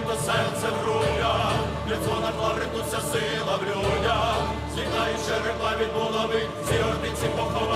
то серце в грудях, від дзвона плавритуся сила в людях, злітають черепа від голови, всі гордиці поховали.